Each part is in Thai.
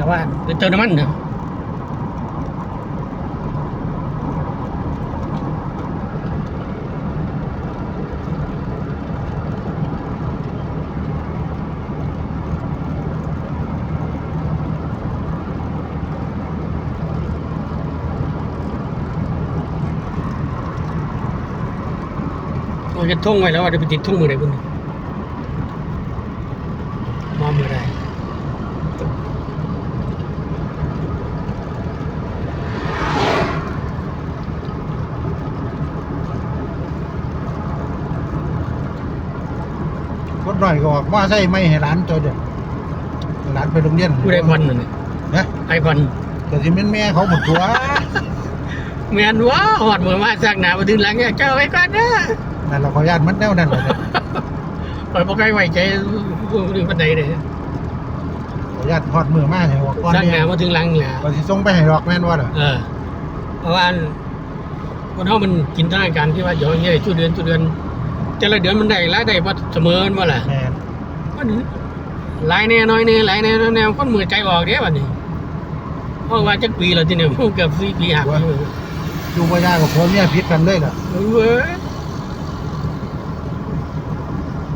แต่ว่าไปเติมน้ำมันเนาะเราจะทุ่งไว้แล้วว่าจะไปติดทุ่งมือไหนบุญมาเมื่อใด นหน่อยก็บอกว่าใช่ไม่ให้ร้านตัวเดียวร้านไปโรงเรียนผู้ใดพันนั่นน่ะนะไอพันแต่ที่เป็นแม่เขาหมดตัวเมียนว้าหอดมือมาจากหนามาถึงหลังเนี่ยเจ้าไว้ก่อนนะนั่นเราขออนุญาตมันแน่วนั่นเลยปล่อยพวกใครไว้ใจถึงปันใดเลยขออนุญาตทอดมือมาให้ออกก่อนจากหเนี่นายมาถึงหลังแหละก่อนสิส่งไปให้ดอกแม่นว่าเหรอเออเพราะว่าคนเฮามันจินตนาการที่ว่าเดี๋ยวเงี้ยทุกเดือนทุกเดือน แต่ละเดือนมันได้รายได้บ่เสมอกันบ่ล่ะแม่นมันหลายแน่น้อยแน่หลายแน่น้อยแน่คนมือใจออกเด้บัดนี้เพราะว่าจักปีแล้วทีเนี่ยเกือบ4ปีหักอยู่อยู่บ่ยากกับผัวเมียพิษกันเลยล่ะเว้ย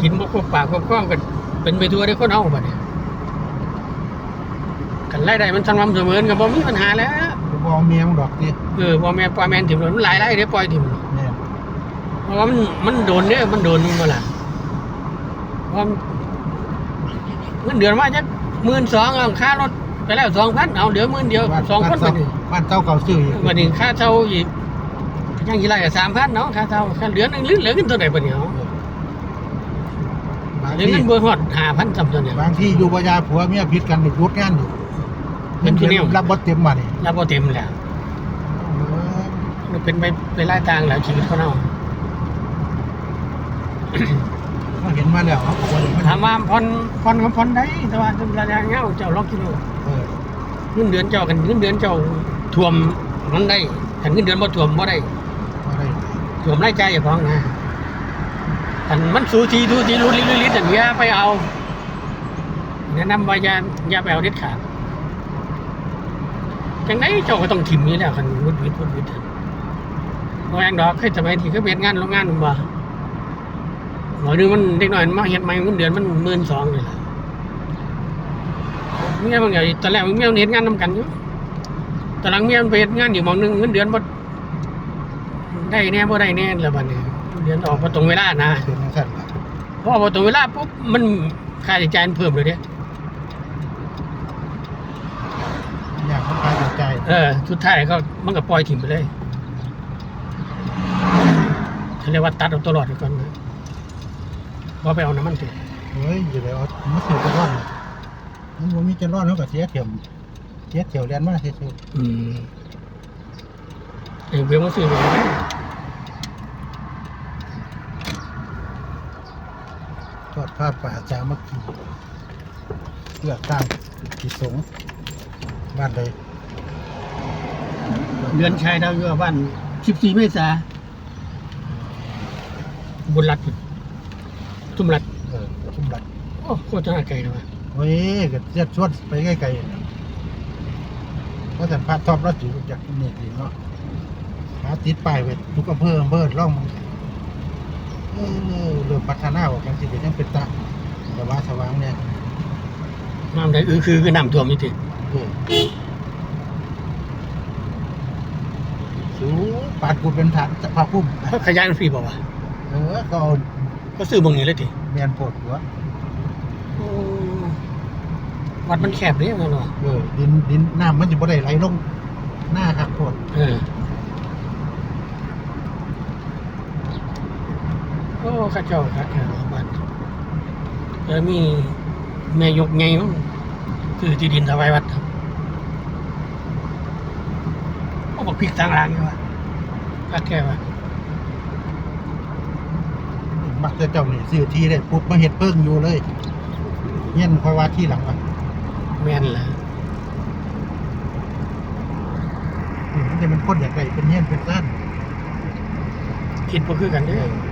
กินบ่ครบปากครบคอกันเป็นไปทั่วได้คนเฮาบัดนี้กันรายได้มันสม่ำเสมอกันบ่มีปัญหาแล้วกูบอกเมียมึงดอกนี่เออพ่อแม่ปล่อยแม่นถิ่มมันหลายรายเด้ปล่อยถิ่มแม่น เพราะว่ามันมันโดนเนี่ยมันโดนมันมาละเพราะมันเงินเดือนมาจะหมื่นสองเอาค่ารถไปแล้วสองพันเอาเดี๋ยวหมื่นเดียวบ้านสองคนบ้ามานดิเบ้านเต้าเก่าซื้ออีกมาดิค่าเช่าอีกยังกี่ไรกับสามพันเนาะค่าเช่าค่าเดือนนึงเหลือเหลือเงินตัวไหนปะเนี่ยบางเหลือที่เงินเบอร์ฮอดห้าพันจำตัวเนี่ยบางที่อยู่บ่ยาผัวเมียพิษกันนี่ยุดงานอยู่เป็นที่แนวรับบทเต็มมานี่รับพอเต็มแล้วมันเป็นไปไปไล่ตางแล้วชีวิตเขาเนาะมา เห็นมาแล้วเขาบอกว่าอย่างถามว่าผ่อนผ่อนก็ผ่อนได้แต่ว่าระยะยาวเจ้าล็อกกิโลเออเงินเดือนเจ้ากันเงินเดือนเจ้าท่วมมันได้แต่เงินเดือนบ่ท่วมบ่ได้อะไรท่วมรายจ่ายอย่าพ้องนะแต่มันสูสีสูสีรุดลิลิลิแต่อย่าไปเอาแนะนำว่าอย่าอย่าไปเอาเด็ดขาดจังไดเจ้าก็ต้องถิ่มอยู่แล้วคันวุดวิดวุดวิดบ่อย่างดอกเคยสมัยที่เขาเฮ็ดงานโรงงานมันบ่ หน่อยหนึงมันเด็กน้อยมันมาเฮ็ดใหม่เงินเดือนมัน12,000นี่ล่ะเมียบางอย่างตอนแรกเมียมันเฮ็ดงานนำกันอยู่ตอนหลังเมียมันไปเฮ็ดงานอยู่หมองหนึงเงินเดือนบ่ได้แน่บ่ได้แน่แล้วบัดนี้เดือนออกบ่ตรงเวลานะเป็นจังซั่นล่ะพอออกบ่ตรงเวลาปุ๊บมันค่าใช้จ่ายมันเพิ่มเลยเด้อยากมันพาจิตใจเออสุดท้ายก็มันก็ปล่อยทิ้งไปเลยเขาเรียกว่าตัดเอาตลอดไปก่อนนะ บ่ไปเอาน้ำมันติเฮ้ยอยู่แล้วมันเสียจะรอดน่ะมันบ่มีจะรอดเขาก็เสียเที่ยวเสียเที่ยวเรียนมาซื่ออืมเอ้ยเบี้ยมันซื้อไปไหมๆทอดผ้าป่าสามัคคีเลือกตั้งที่สงฆ์บ้านใดเดือนชายดาวยั่วบ้าน14เมษาบุญรัตน์พุ่น ทุ่มรัตน์เออชุมบัดโอ้โคตรน่าไกลเลยวะเฮ้ยก็เสียชวนไปไกลๆเพราะแต่พระทอมเราสิรู้จักนี่ดีเนาะหาติดป้ายไว้ทุกอำเภออำเภอร่องมันเออเริ่มพัฒนาออกกันสิเป็นยังเป็นตาแต่ว่าสว่างเนี่ยน้ำได้อือคือคือน้ำท่วมนี่ติเออสูงปาดกูเป็นฐานจะพาพุ่ม ขยายมันฟรีบ่วะเออก็เอา ก็ซื้อบ่งนี้เลยติเมียนโพดหัวโอ้วัดมันแคบเด้มันว่ะเออดินดินน้ำมันจะบ่ได้ไหลลงหน้าครับโพดเออโอ้ข้าเจ้าครับแถวบ้านแล้วมีแม่ยกไงมั้งคือที่ดินถวายวัดครับโอ้บอกพริกต่างรางอยู่ว่ะข้าแค่ว่า มัก จะเจ้านี่ซื้อที่ได้ปุ๊บมาเฮ็ดเพิ่งอยู่เลยเงี้ยนคอยว่าที่หลังว่าแม่นล่ะมันจะเป็นคนอยากได้เป็นเงี้ยนเป็นซ่านคิดบ่คือกันเด้อ